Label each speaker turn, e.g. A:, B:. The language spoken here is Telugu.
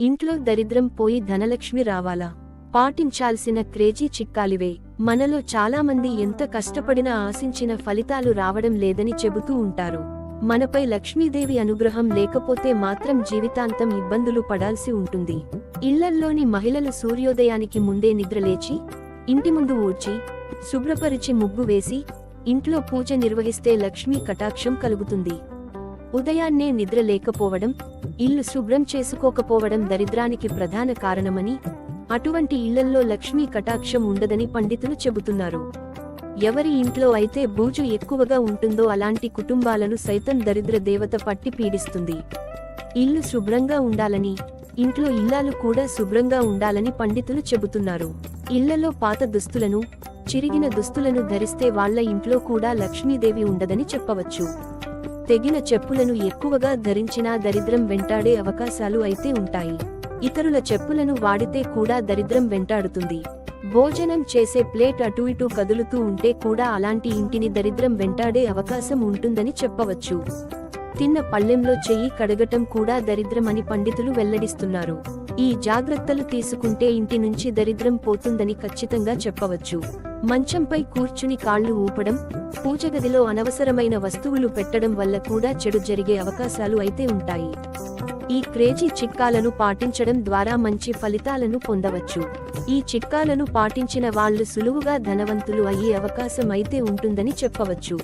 A: ఇంట్లో దరిద్రం పోయి ధనలక్ష్మి రావాలా? పాటించాల్సిన క్రేజీ చిక్కాలివే. మనలో చాలామంది ఎంత కష్టపడినా ఆశించిన ఫలితాలు రావడం లేదని చెబుతూ ఉంటారు. మనపై లక్ష్మీదేవి అనుగ్రహం లేకపోతే మాత్రం జీవితాంతం ఇబ్బందులు పడాల్సి ఉంటుంది. ఇళ్ళల్లోని మహిళలు సూర్యోదయానికి ముందే నిద్రలేచి ఇంటి ముందు ఊడ్చి శుభ్రపరిచి ముగ్గు వేసి ఇంట్లో పూజ నిర్వహిస్తే లక్ష్మీ కటాక్షం కలుగుతుంది. ఉదయాన్నే నిద్ర లేకపోవడం ఇల్లు శుభ్రం చేసుకోకపోవడం దరిద్రానికి ప్రధాన కారణమని అటువంటి ఇళ్ళల్లో లక్ష్మీ కటాక్షం ఉండదని పండితులు చెబుతున్నారు. ఎవరి ఇంట్లో అయితే బూజు ఎక్కువగా ఉంటుందో అలాంటి కుటుంబాలను సైతం దరిద్ర దేవత పట్టి పీడిస్తుంది. ఇల్లు శుభ్రంగా ఉండాలని ఇంట్లో ఇల్లాలు కూడా శుభ్రంగా ఉండాలని పండితులు చెబుతున్నారు. ఇళ్ళలో పాత దుస్తులను చిరిగిన దుస్తులను ధరిస్తే వాళ్ళ ఇంట్లో కూడా లక్ష్మీదేవి ఉండదని చెప్పవచ్చు. తెగిన చెప్పులను ఎక్కువగా ధరించినా దరిద్రం వెంటాడే అవకాశాలు అయితే ఉంటాయి. ఇతరుల చెప్పులను వాడితే కూడా దరిద్రం వెంటాడుతుంది. భోజనం చేసే ప్లేట్ అటు ఇటు కదులుతూ ఉంటే కూడా అలాంటి ఇంటిని దరిద్రం వెంటాడే అవకాశం ఉంటుందని చెప్పవచ్చు. తిన్న పళ్ళెంలో చెయ్యి కడగటం కూడా దరిద్రమని పండితులు వెల్లడిస్తున్నారు. ఈ జాగ్రత్తలు తీసుకుంటే ఇంటి నుంచి దరిద్రం పోతుందని ఖచ్చితంగా చెప్పవచ్చు. మంచంపై కూర్చుని కాళ్ళు ఊపడం పూజగదిలో అనవసరమైన వస్తువులు పెట్టడం వల్ల కూడా చెడు జరిగే అవకాశాలు అయితే ఉంటాయి. ఈ క్రేజీ చిట్కాలను పాటించడం ద్వారా మంచి ఫలితాలను పొందవచ్చు. ఈ చిట్కాలను పాటించిన వాళ్ళు సులువుగా ధనవంతులు అయ్యే అవకాశం అయితే ఉంటుందని చెప్పవచ్చు.